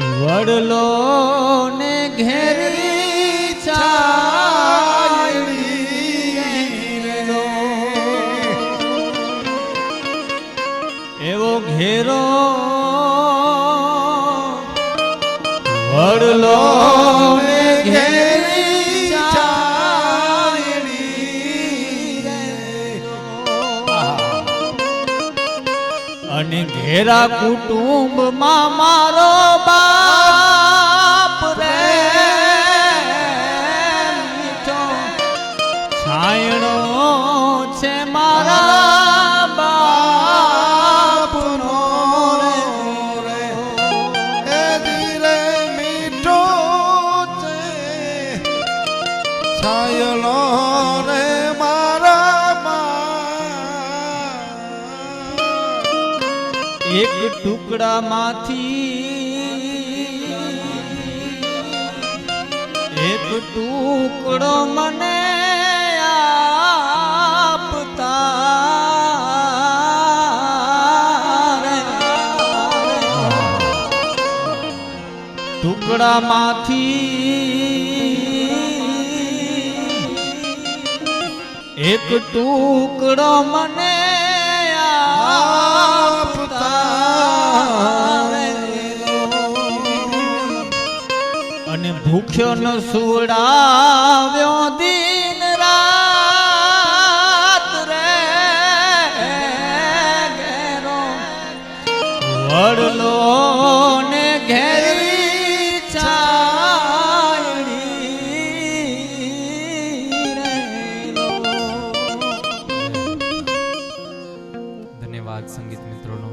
વડલો ને ઘેરી એવો ઘેરો વડલો અને ઘેરા કુટુંબમાં મારો બાપ રે. છાયણો છે મારા બાપનો રે. એ મીઠો છે. છાયલો એક ટુકડામાંથી એક ટુકડો મને. ટુકડામાંથી એક ટુકડો મને અને ભૂખ્યો ન સુવડાવ્યો દિન રાત રે ઘેરો. વડલો ને ઘેરી ધન્યવાદ સંગીત મિત્રોનો.